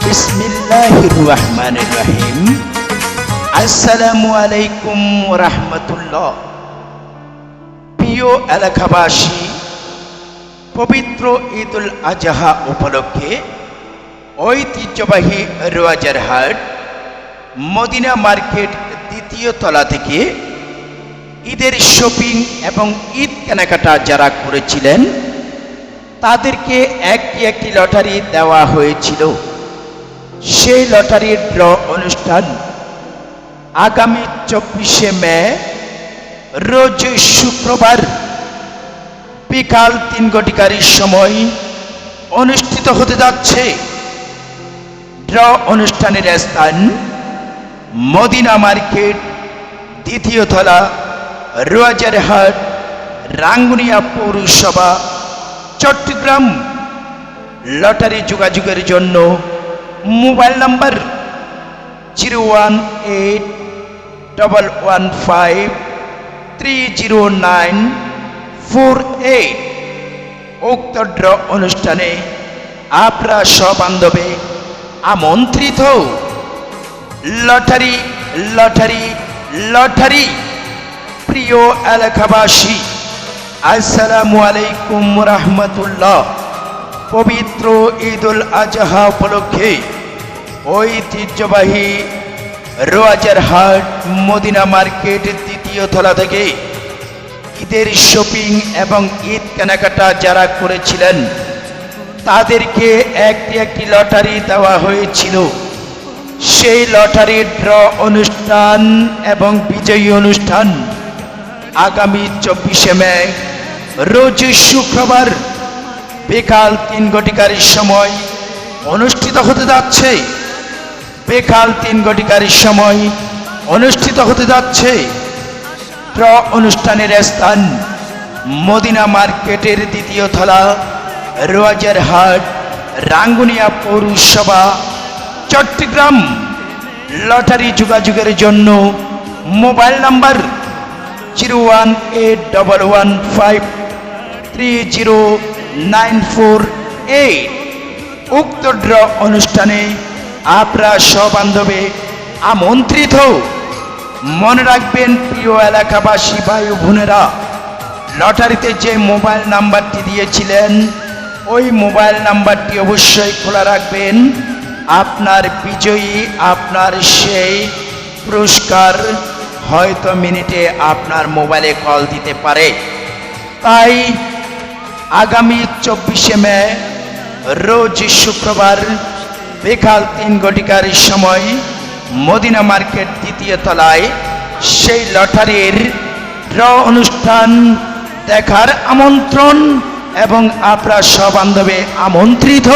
বিসমিল্লাহির রহমানির রহিম আসসালামু আলাইকুম রাহমাতুল্লাহ প্রিয় এলাকাবাসী, পবিত্র ঈদুল আজহা উপলক্ষে ঐতিহ্যবাহী রোয়াজারহাট মদিনা মার্কেট দ্বিতীয় তলা থেকে ঈদের শপিং এবং ঈদ কেনাকাটা যারা করেছিলেন তাদেরকে একটি একটি লটারি দেওয়া হয়েছিল। সেই লটারির ড্র অনুষ্ঠান আগামী চব্বিশে মে, রোজ শুক্রবার বিকাল তিন ঘটিকারির সময় অনুষ্ঠিত হতে যাচ্ছে। ড্র অনুষ্ঠানের স্থান মদিনা মার্কেট, দ্বিতীয় তলা, রোয়াজারহাট, রাঙ্গুনিয়া পৌরসভা চট্টগ্রাম। লটারি যোগাযোগের জন্য mobile number zero one eight double one five three zero nine four eight. উক্ত ড্র অনুষ্ঠানে আপনারা সবান্ধবে আমন্ত্রিত। Lottery lottery lottery. প্রিয় এলাকাবাসী আসসালামু আলাইকুম রহমতুল্লাহ। পবিত্র ঈদুল আজহা উপলক্ষে ঐতিহ্যবাহী রোয়াজার হাট মদিনা মার্কেট দ্বিতীয় তলা থেকে ঈদের শপিং এবং ঈদ কেনাকাটা যারা করেছিলেন, তাদেরকে একটি একটি লটারি দেওয়া হয়েছিল। সেই লটারির ড্র অনুষ্ঠান এবং বিজয়ী অনুষ্ঠান আগামী চব্বিশে মে রোজ শুক্রবার বেকাল তিন ঘটিকার সময় অনুষ্ঠিত হতে যাচ্ছে। বেকাল তিন ঘটিকার সময় অনুষ্ঠিত হতে যাচ্ছে। ড্র অনুষ্ঠানের স্থান মদিনা মার্কেটের দ্বিতীয় তলা রোয়াজার হাট রাঙ্গুনিয়া পৌরসভা, চট্টগ্রাম। লটারি যোগাযোগের জন্য mobile number zero one eight double one five three zero nine four eight উক্ত ড্র অনুষ্ঠানে আপনারা সবান্ধবে আমন্ত্রিত। মনে রাখবেন, প্রিয় এলাকাবাসী, ভাই বোনেরা, লটারিতে যে মোবাইল নাম্বারটি দিয়েছিলেন, ওই মোবাইল নাম্বারটি অবশ্যই খোলা রাখবেন। আপনার বিজয়ী, আপনার সেই পুরস্কার হয়তো মিনিটে আপনার মোবাইলে কল দিতে পারে। তাই আগামী চব্বিশে মে, রোজ শুক্রবার বিকাল তিন ঘটিকার সময় মদিনা মার্কেট দ্বিতীয় তলায় সেই লটারির ড্র অনুষ্ঠান দেখার আমন্ত্রণ এবং আপনার সবান্ধবে আমন্ত্রিত।